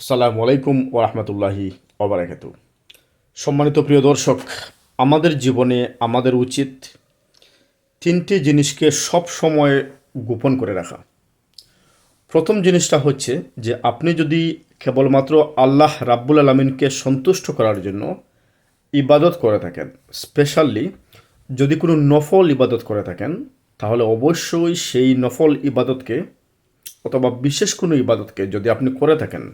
আসসালামু আলাইকুম ওরহমতুল্লাহি ওবরাকাতু সম্মানিত প্রিয় দর্শক, আমাদের জীবনে আমাদের উচিত তিনটি জিনিসকে সব সময় গোপন করে রাখা। প্রথম জিনিসটা হচ্ছে যে, আপনি যদি কেবলমাত্র আল্লাহ রাব্বুল আলমিনকে সন্তুষ্ট করার জন্য ইবাদত করে থাকেন, স্পেশালি যদি কোনো নফল ইবাদত করে থাকেন, তাহলে অবশ্যই সেই নফল ইবাদতকে অথবা বিশেষ কোনো ইবাদতকে যদি আপনি করে থাকেন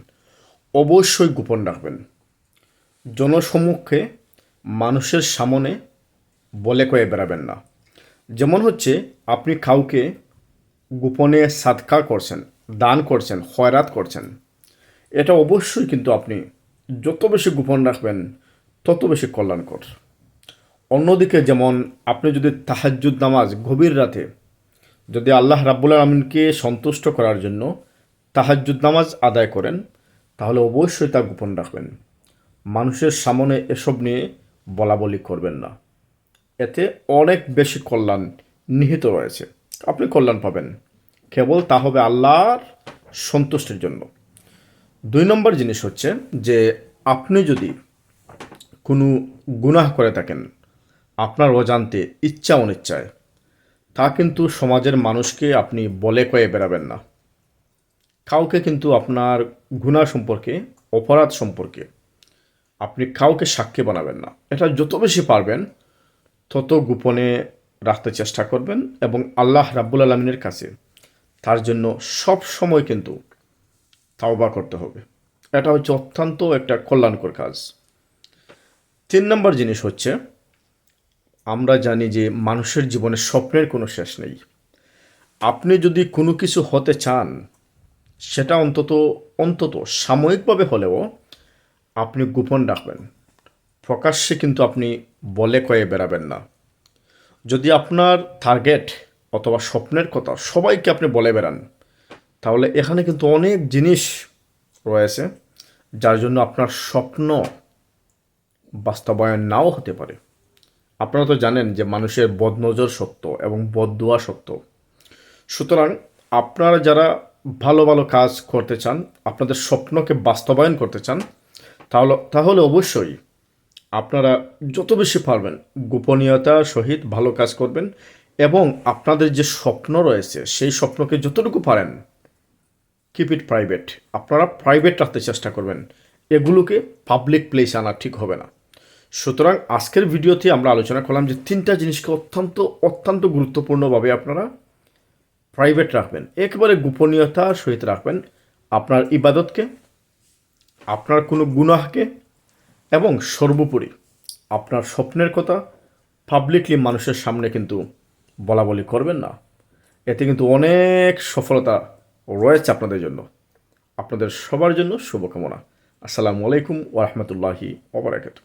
অবশ্যই গোপন রাখবেন। জনসম্মুখে মানুষের সামনে বলে কয়ে বেড়াবেন না। যেমন হচ্ছে, আপনি কাউকে গোপনে সাদকা করছেন, দান করছেন, খয়রাত করছেন, এটা অবশ্যই কিন্তু আপনি যত বেশি গোপন রাখবেন, তত বেশি কল্যাণকর। অন্যদিকে যেমন, আপনি যদি তাহাজ্জুদ নামাজ গভীর রাতে যদি আল্লাহ রাব্বুল আলমিনকে সন্তুষ্ট করার জন্য তাহাজ্জুদ নামাজ আদায় করেন তাহলে অবশ্যই তা গোপন রাখবেন। মানুষের সামনে এসব নিয়ে বলা বলি করবেন না। এতে অনেক বেশি কল্যাণ নিহিত রয়েছে। আপনি কল্যাণ পাবেন। কেবল তা হবে আল্লাহর সন্তুষ্টির জন্য। দুই নম্বর জিনিস হচ্ছে যে, আপনি যদি কোনো গুনাহ করে থাকেন, আপনার অজান্তে ইচ্ছা অনিচ্ছায়, তা কিন্তু সমাজের মানুষকে আপনি বলে কয়ে বেড়াবেন না। কাউকে কিন্তু আপনার গুণা সম্পর্কে, অপরাধ সম্পর্কে আপনি কাউকে সাক্ষী বানাবেন না। এটা যত বেশি পারবেন, তত গোপনে রাখতে চেষ্টা করবেন এবং আল্লাহ রাব্বুল আলমিনের কাছে তার জন্য সব সময় কিন্তু তাওবা করতে হবে। এটা হচ্ছে অত্যন্ত একটা কল্যাণকর কাজ। তিন নম্বর জিনিস হচ্ছে, আমরা জানি যে মানুষের জীবনে স্বপ্নের কোনো শেষ নেই। আপনি যদি কোনো কিছু হতে চান সেটা অন্তত অন্তত সাময়িকভাবে হলেও আপনি গোপন রাখবেন। প্রকাশ্যে কিন্তু আপনি বলে কয়ে বেড়াবেন না। যদি আপনার টার্গেট অথবা স্বপ্নের কথা সবাইকে আপনি বলে বেড়ান, তাহলে এখানে কিন্তু অনেক জিনিস রয়েছে যার জন্য আপনার স্বপ্ন বাস্তবায়ন নাও হতে পারে। আপনারা তো জানেন যে মানুষের বদনজর সত্য এবং বদদুয়া সত্য। সুতরাং আপনারা যারা ভালো ভালো কাজ করতে চান, আপনাদের স্বপ্নকে বাস্তবায়ন করতে চান, তাহলে তাহলে অবশ্যই আপনারা যত বেশি পারবেন গোপনীয়তার সহিত ভালো কাজ করবেন এবং আপনাদের যে স্বপ্ন রয়েছে, সেই স্বপ্নকে যতটুকু পারেন কিপ ইট প্রাইভেট আপনারা প্রাইভেট রাখতে চেষ্টা করবেন। এগুলোকে পাবলিক প্লেস আনা ঠিক হবে না। সুতরাং আজকের ভিডিওতে আমরা আলোচনা করলাম যে তিনটা জিনিসকে অত্যন্ত অত্যন্ত গুরুত্বপূর্ণভাবে আপনারা প্রাইভেট রাখবেন। একেবারে গোপনীয়তার সহিত রাখবেন আপনার ইবাদতকে, আপনার কোনো গুনাহকে এবং সর্বোপরি আপনার স্বপ্নের কথা পাবলিকলি মানুষের সামনে কিন্তু বলা বলি করবেন না। এতে কিন্তু অনেক সফলতা রয়েছে আপনাদের জন্য। আপনাদের সবার জন্য শুভকামনা। আসসালামু আলাইকুম ওরহমতুল্লাহি ওবরাকাতু